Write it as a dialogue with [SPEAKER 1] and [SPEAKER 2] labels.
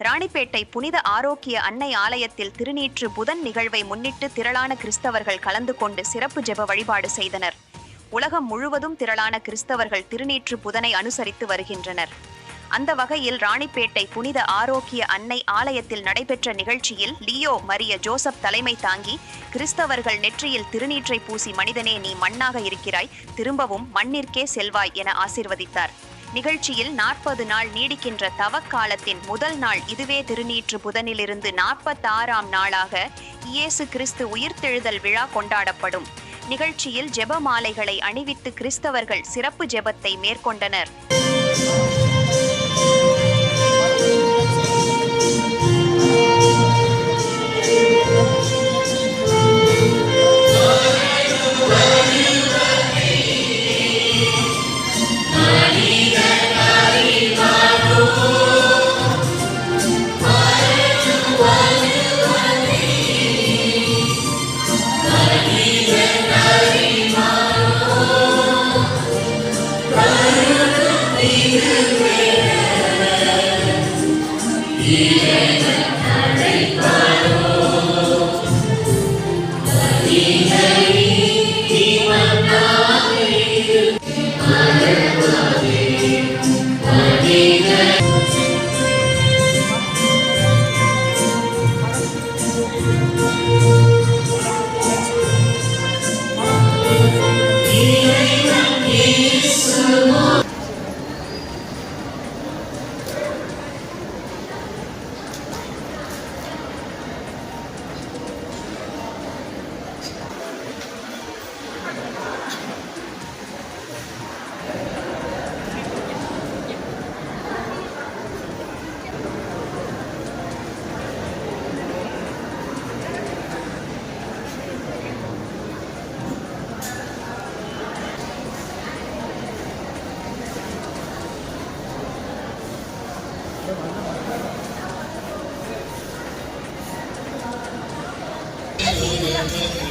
[SPEAKER 1] ராணிப்பேட்டை புனித ஆரோக்கிய அன்னை ஆலயத்தில் திருநீற்று புதன் நிகழ்வை முன்னிட்டு திரளான கிறிஸ்தவர்கள் கலந்து கொண்டு சிறப்பு ஜெப வழிபாடு செய்தனர். உலகம் முழுவதும் திரளான கிறிஸ்தவர்கள் திருநீற்று புதனை அனுசரித்து வருகின்றனர். அந்த வகையில் ராணிப்பேட்டை புனித ஆரோக்கிய அன்னை ஆலயத்தில் நடைபெற்ற நிகழ்ச்சியில் லியோ மரிய ஜோசப் தலைமை தாங்கி கிறிஸ்தவர்கள் நெற்றியில் திருநீற்றை பூசி மனிதனே நீ மண்ணாக இருக்கிறாய் திரும்பவும் மண்ணிற்கே செல்வாய் என ஆசிர்வதித்தார். நிகழ்ச்சியில் நாற்பது நாள் நீடிக்கின்ற தவக்காலத்தின் முதல் நாள் இதுவே திருநீற்று புதனிலிருந்து நாற்பத்தாறாம் நாளாக இயேசு கிறிஸ்து உயிர்த்தெழுதல் விழா கொண்டாடப்படும். நிகழ்ச்சியில் ஜெப மாலைகளை அணிவித்து கிறிஸ்தவர்கள் சிறப்பு ஜெபத்தை மேற்கொண்டனர். He who Thank you.